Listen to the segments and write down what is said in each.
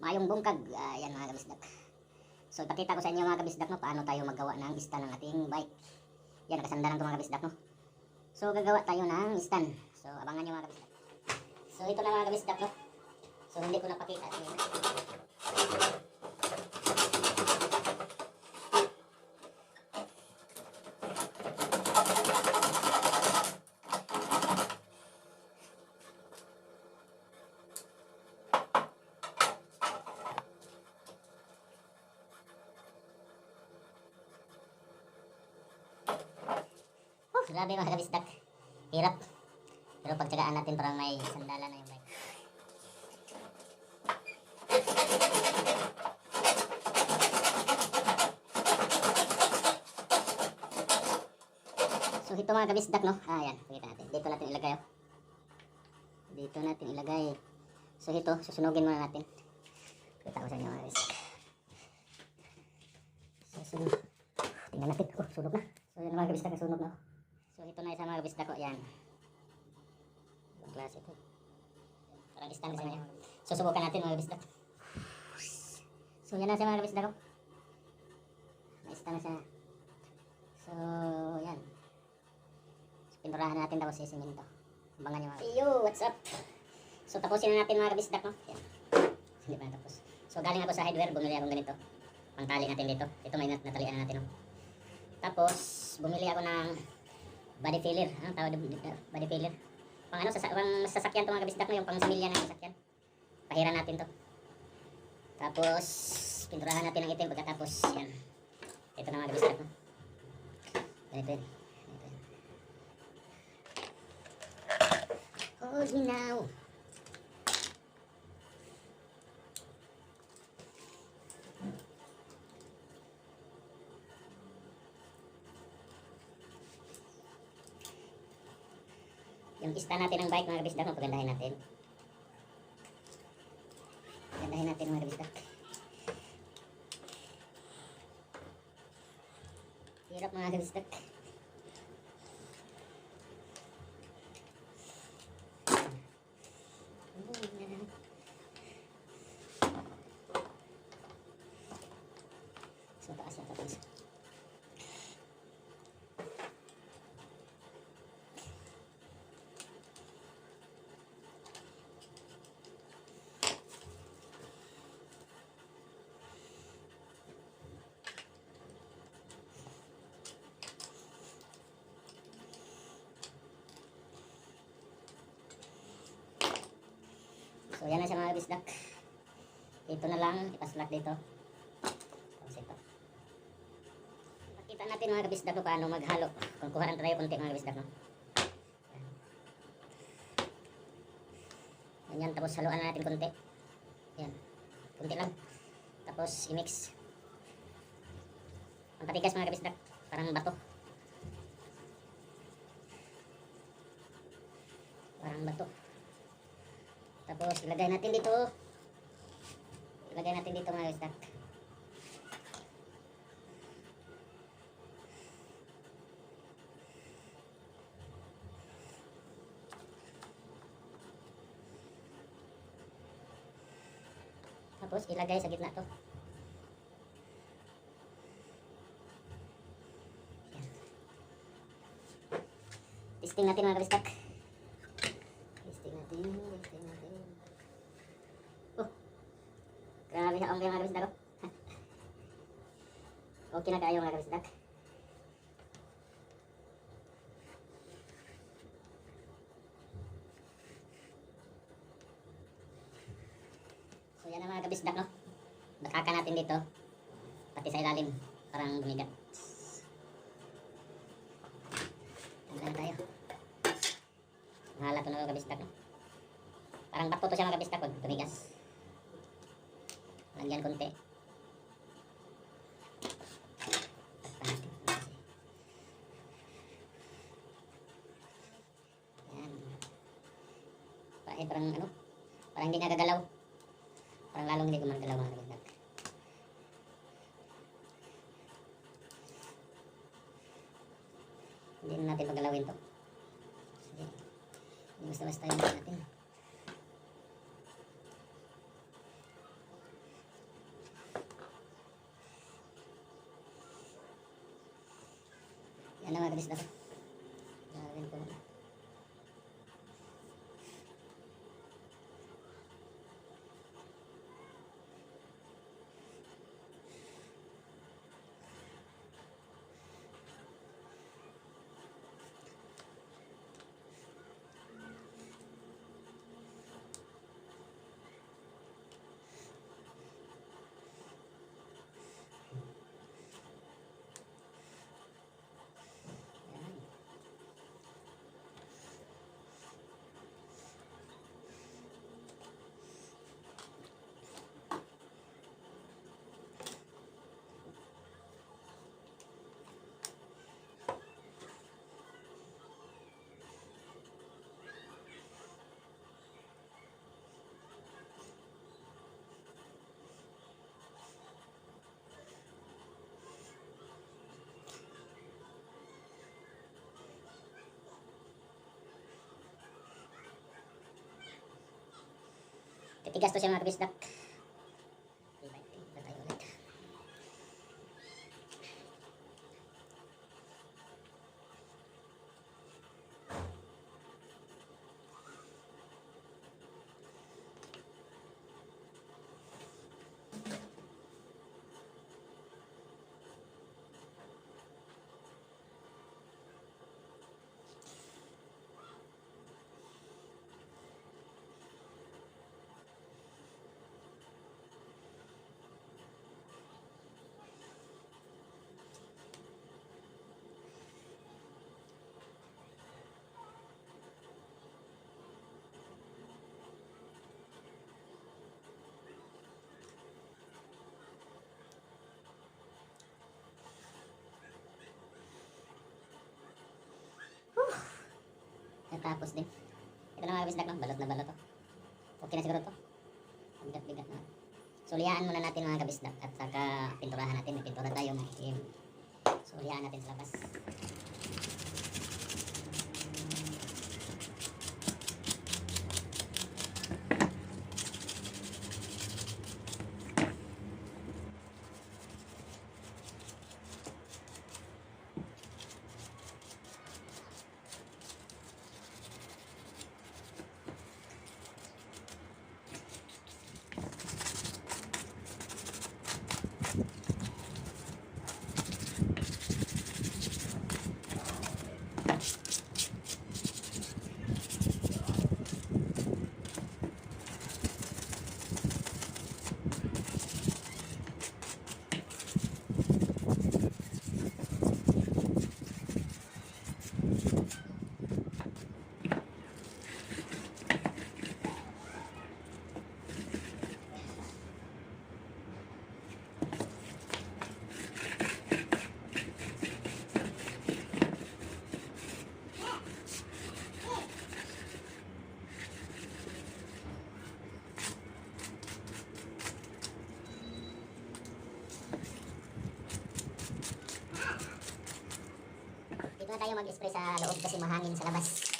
Mayong bungkag. Ayan mga kabisdak. So ipakita ko sa inyo mga kabisdak no, paano tayo maggawa ng stand ng ating bike. Yan, nakasandalan to mga kabisdak no. So gagawa tayo ng stand. So abangan nyo mga kabisdak. So ito na mga kabisdak no. So hindi ko napakita. Oh, grabe mga kabisdak. Hirap. Pero pagtsagaan natin para may sandala na yung bike. So ito mga kabisdak no. Ah, yan. Pakita natin. Dito natin ilagay oh. Dito natin ilagay. So ito, susunugin muna natin. Kita ko sa inyo mga kabisdak. Susunod. Tingnan natin. Oh, sunog na. So yan mga kabisdak, sunog na. oh. So ito na ko. Yan. Ibang klase ito. Parang kasi na yan. Susubukan natin mga kabisdak. So yan na siya mga kabisdak ko. May stand na. So yan. So, pinurahan natin daw si Siminto. Abangan nyo mga Yo, what's up? So tapusin na natin mga kabisdak no. Yan. Hindi pa natapos. So galing ako sa hardware, bumili akong ganito. Pangtali natin dito. Ito may nat natalian na natin no. Tapos bumili ako ng body filler. Anong tawag doon? Uh, body filler. Pang ano, sasa pang sasakyan to mga kabisdak no, yung pang similya ng sasakyan. Pahiran natin to. Tapos pinturahan natin ng itim pagkatapos yan. Ito na mga kabisdak no. Ganito yun. Ganito yun. Hold me Yung ista natin ng bike mga kabisdak, no, pagandahin natin. Pagandahin natin mga kabisdak. Hirap mga kabisdak. So, taas na tapos. So, yan na siya mga bisdak. Ito na lang, ipaslak dito. Tapos ito. Pakita natin mga kabisdak no, paano maghalo. Kung kuha tayo konti mga kabisdak no. Yan. Yan, tapos haluan na natin konti. Yan. Konti lang. Tapos i-mix. Ang patigas mga kabisdak. Parang bato. Parang bato. Tapos ilagay natin dito. Ilagay natin dito mga kabisdak. Tapos ilagay sa gitna to. Testing natin mga kabistak. Testing natin, testing natin. Oh. Okay mga kabistak. oh. okay na kayo mga kabistak. So yan ang mga kabisdak no. Bakakan natin dito. Pati sa ilalim. Parang bumigat. Tanggalan tayo. Mahala to na kabisdak no. Parang bato to siya mga kabisdak pag tumigas. Lagyan konti. Yan. Pa- eh, parang ano? Parang hindi nagagalaw. Parang lalong hindi gumagalaw mga kabisdak. Hindi na natin pagalawin to. Hindi basta-basta yun natin. Yan na mga kabisdak. Gagawin ko na. Yan. Titigas to siya mga kabisdak. Diba? Ito tayo ulit. Natapos din. Ito na mga kabisdak, no? balot na balot to. Okay na siguro to. Bigat-bigat na. Suliaan muna natin mga kabisdak at saka pinturahan natin. May pintura tayo na itim. Suliaan natin sa labas. Tayo mag-spray sa loob kasi mahangin sa labas.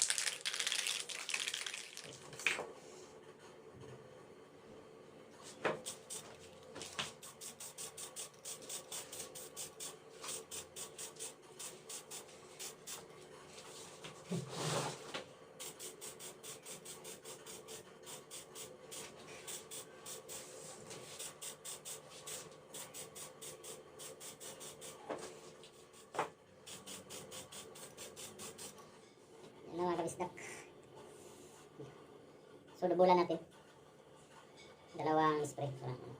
Yan na mga kabisdak. So, dubulan natin. Dalawang spray. Parang ano.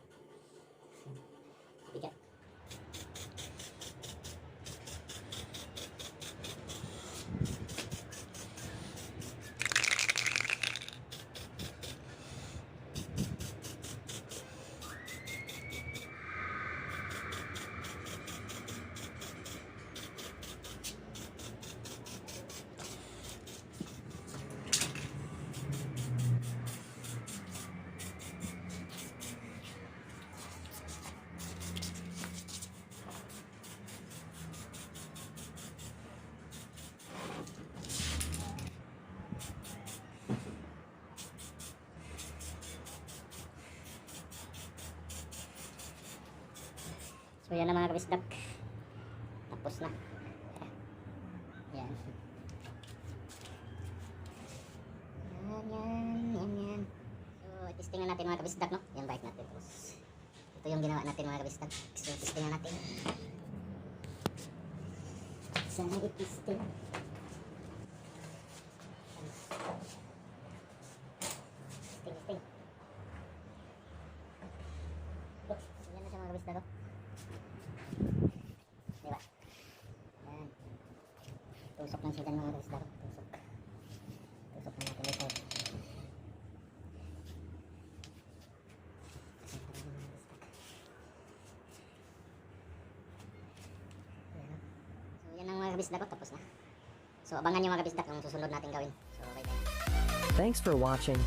Bigat. So yan na mga kabisdak. Tapos na. Yan, yan, yan, yan. So, testingan natin mga kabisdak, no? Yan, bike natin. Tapos, ito yung ginawa natin mga kabisdak. So, testingan natin. Sana itisting. Testing, testing. Oh, yan na siya mga kabisdak, oh. Di ba? Yan. Tusok lang siya dyan mga kabisdak. oh. Tusok. Tusok lang natin ito. Kabisdak ko, tapos na. So abangan nyo mga kabisdak yung susunod natin gawin. So bye bye. Thanks for watching.